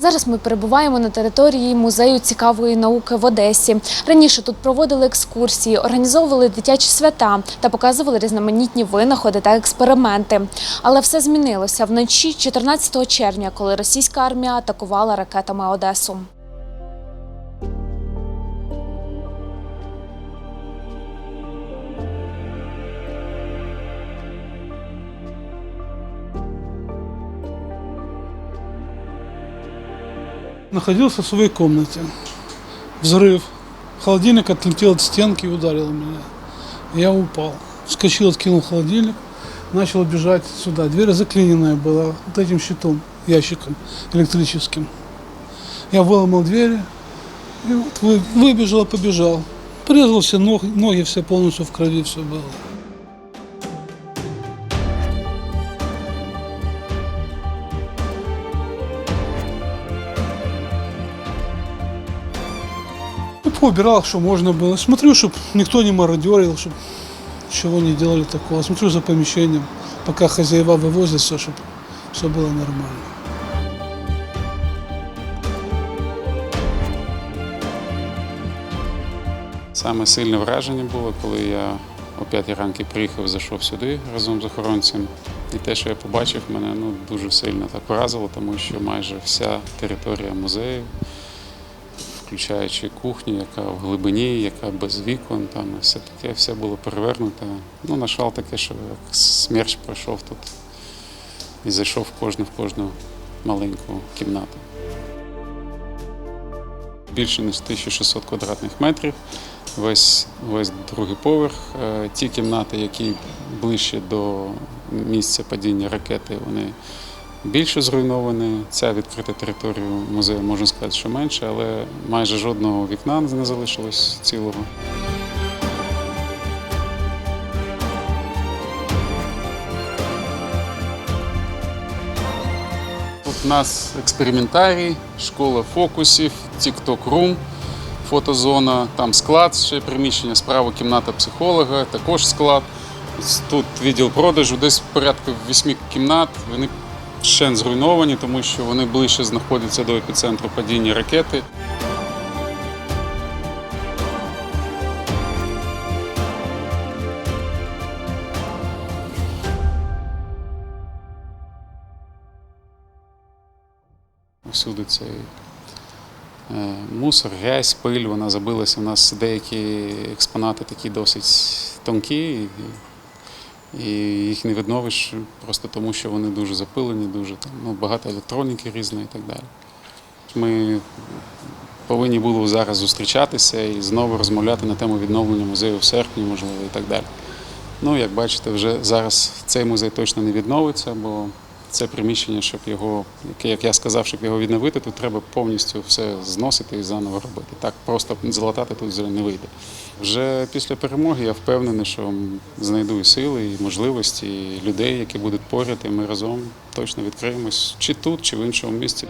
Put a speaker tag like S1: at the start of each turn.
S1: Зараз ми перебуваємо на території музею цікавої науки в Одесі. Раніше тут проводили екскурсії, організовували дитячі свята та показували різноманітні винаходи та експерименти. Але все змінилося вночі 14 червня, коли російська армія атакувала ракетами Одесу.
S2: Находился в своей комнате. Взрыв. Холодильник отлетел от стенки и ударил меня. Я упал. Вскочил, откинул холодильник. Начал бежать сюда. Дверь заклиненная была вот этим щитом, ящиком электрическим. Я выломал двери и вот вы- выбежал, побежал. Порезался, ног, ноги все полностью в крови, все было. Ну, поубирал, что можно было. Смотрю, чтобы никто не мародерил, чтобы чего не делали такого. Смотрю за помещением, пока хозяева вывозят все, чтобы все было нормально.
S3: Саме сильне враження було, коли я о 5 ранки приїхав, зайшов сюди разом з охоронцем. І те, що я побачив, мене ну, дуже сильно так вразило, тому що майже вся територія музею, включаючи кухню, яка в глибині, яка без вікон, там все таке, все було перевернуте. Ну, на таке, що як смерч пройшов тут і зайшов в кожну в кожну маленьку кімнату. Більше ніж 1600 квадратних метрів весь, весь другий поверх. Е, Ті кімнати, які ближче до місця падіння ракети, вони більше зруйновані. Ця відкрита територія музею можна сказати, що менше, але майже жодного вікна не залишилось цілого. Тут у нас експериментарій, школа фокусів, Room, фотозона, там склад, ще приміщення, справа кімната психолога, також склад. Тут відділ продажу, десь порядка вісьми кімнат. Вони ще зруйновані, тому що вони ближче знаходяться до епіцентру падіння ракети. Всюди цей е, мусор, грязь, пиль, вона забилася. У нас деякі експонати такі досить тонкі, і, їх не відновиш просто тому, що вони дуже запилені, дуже там, ну, багато електроніки різної і так далі. Ми повинні були зараз зустрічатися і знову розмовляти на тему відновлення музею в серпні, можливо, і так далі. Ну, як бачите, вже зараз цей музей точно не відновиться, бо це приміщення, щоб його, як я сказав, щоб його відновити, тут треба повністю все зносити і заново робити. Так просто залатати тут вже не вийде. Вже після перемоги я впевнений, що знайду і сили, і можливості, і людей, які будуть поряд, і ми разом точно відкриємось чи тут, чи в іншому місці.